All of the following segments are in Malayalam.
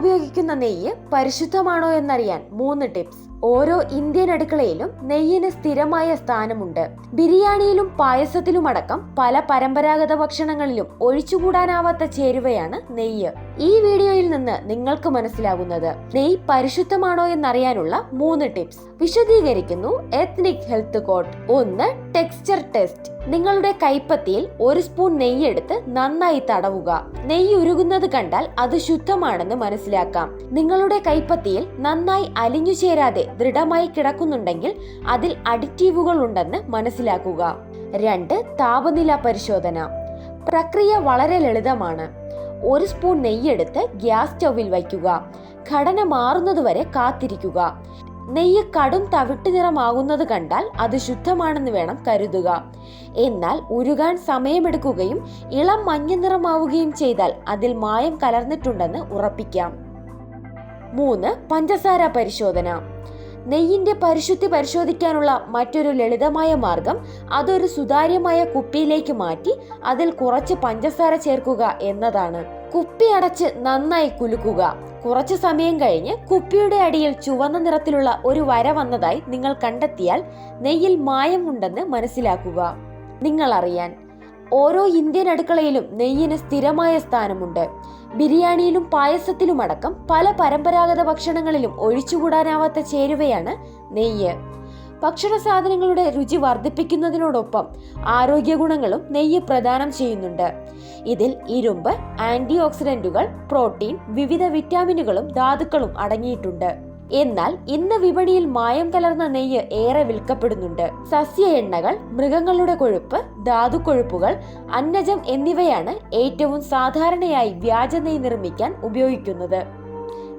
ഉപയോഗിക്കുന്ന നെയ്യ് പരിശുദ്ധമാണോ എന്നറിയാൻ മൂന്ന് ടിപ്സ്. ഓരോ ഇന്ത്യൻ അടുക്കളയിലും നെയ്യിന് സ്ഥിരമായ സ്ഥാനമുണ്ട്. ബിരിയാണിയിലും പായസത്തിലുമടക്കം പല പരമ്പരാഗത ഭക്ഷണങ്ങളിലും ഒഴിച്ചുകൂടാനാവാത്ത ചേരുവയാണ് നെയ്യ്. ഈ വീഡിയോയിൽ നിന്ന് നിങ്ങൾക്ക് മനസ്സിലാകുന്നത് നെയ് പരിശുദ്ധമാണോ എന്നറിയാനുള്ള മൂന്ന് ടിപ്സ്. വിശദീകരിക്കുന്നു എത്നിക് ഹെൽത്ത് കോട്ട് ഒന്ന് ടെക്സ്ചർ ടെസ്റ്റ്. നിങ്ങളുടെ കൈപ്പത്തിയിൽ ഒരു സ്പൂൺ നെയ്യ് എടുത്ത് നന്നായി തടവുക. നെയ്യ് ഉരുകുന്നത് കണ്ടാൽ അത് ശുദ്ധമാണെന്ന് മനസ്സിലാക്കാം. നിങ്ങളുടെ കൈപ്പത്തിയിൽ നന്നായി അലിഞ്ഞു ചേരാതെ ദൃഢമായി കിടക്കുന്നുണ്ടെങ്കിൽ അതിൽ അഡിറ്റീവുകൾ ഉണ്ടെന്ന് മനസ്സിലാക്കുക. രണ്ട് താപനില പരിശോധന. പ്രക്രിയ വളരെ ലളിതമാണ്. ഒരു സ്പൂൺ നെയ്യെടുത്ത് ഗ്യാസ് സ്റ്റൗവിൽ വയ്ക്കുക. ഘടന മാറുന്നതുവരെ കാത്തിരിക്കുക. നെയ്യ് കടും തവിട്ട് നിറമാകുന്നത് കണ്ടാൽ അത് ശുദ്ധമാണെന്ന് വേണം കരുതുക. എന്നാൽ ഉരുകാൻ സമയമെടുക്കുകയും ഇളം മഞ്ഞ നിറമാവുകയും ചെയ്താൽ അതിൽ മായം കലർന്നിട്ടുണ്ടെന്ന് ഉറപ്പിക്കാം. മൂന്ന് പഞ്ചസാര പരിശോധന. നെയ്യിന്റെ പരിശുദ്ധി പരിശോധിക്കാനുള്ള മറ്റൊരു ലളിതമായ മാർഗം അതൊരു സുതാര്യമായ കുപ്പിയിലേക്ക് മാറ്റി അതിൽ കുറച്ച് പഞ്ചസാര ചേർക്കുക എന്നതാണ്. കുപ്പി അടച്ച് നന്നായി കുലുക്കുക. കുറച്ച് സമയം കഴിഞ്ഞ് കുപ്പിയുടെ അടിയിൽ ചുവന്ന നിറത്തിലുള്ള ഒരു വര വന്നതായി നിങ്ങൾ കണ്ടെത്തിയാൽ നെയ്യിൽ മായമുണ്ടെന്ന് മനസ്സിലാക്കുക. നിങ്ങൾ അറിയാൻ ഓരോ ഇന്ത്യൻ അടുക്കളയിലും നെയ്യിന് സ്ഥിരമായ സ്ഥാനമുണ്ട്. ബിരിയാണിയിലും പായസത്തിലുമടക്കം പല പരമ്പരാഗത ഭക്ഷണങ്ങളിലും ഒഴിച്ചുകൂടാനാവാത്ത ചേരുവയാണ് നെയ്യ്. ഭക്ഷണ സാധനങ്ങളുടെ രുചി വർദ്ധിപ്പിക്കുന്നതിനോടൊപ്പം ആരോഗ്യ ഗുണങ്ങളും നെയ്യ് പ്രദാനം ചെയ്യുന്നുണ്ട്. ഇതിൽ ഇരുമ്പ് ആന്റി ഓക്സിഡന്റുകൾ പ്രോട്ടീൻ വിവിധ വിറ്റാമിനുകളും ധാതുക്കളും അടങ്ങിയിട്ടുണ്ട്. എന്നാൽ ഇന്ന് വിപണിയിൽ മായം കലർന്ന നെയ്യ് ഏറെ വിൽക്കപ്പെടുന്നുണ്ട്. സസ്യ എണ്ണകൾ മൃഗങ്ങളുടെ കൊഴുപ്പ് ധാതുക്കൊഴുപ്പുകൾ അന്നജം എന്നിവയാണ് ഏറ്റവും സാധാരണയായി വ്യാജ നെയ്യ് നിർമ്മിക്കാൻ ഉപയോഗിക്കുന്നത്.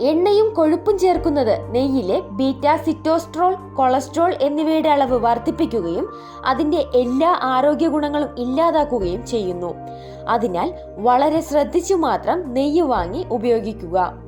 എണ്ണയും കൊഴുപ്പും ചേർക്കുന്നത് നെയ്യിലെ ബീറ്റ സിറ്റോസ്ട്രോൾ കൊളസ്ട്രോൾ എന്നിവയുടെ അളവ് വർദ്ധിപ്പിക്കുകയും അതിന്റെ എല്ലാ ആരോഗ്യ ഗുണങ്ങളും ഇല്ലാതാക്കുകയും ചെയ്യുന്നു. അതിനാൽ വളരെ ശ്രദ്ധിച്ചു മാത്രം നെയ്യ് വാങ്ങി ഉപയോഗിക്കുക.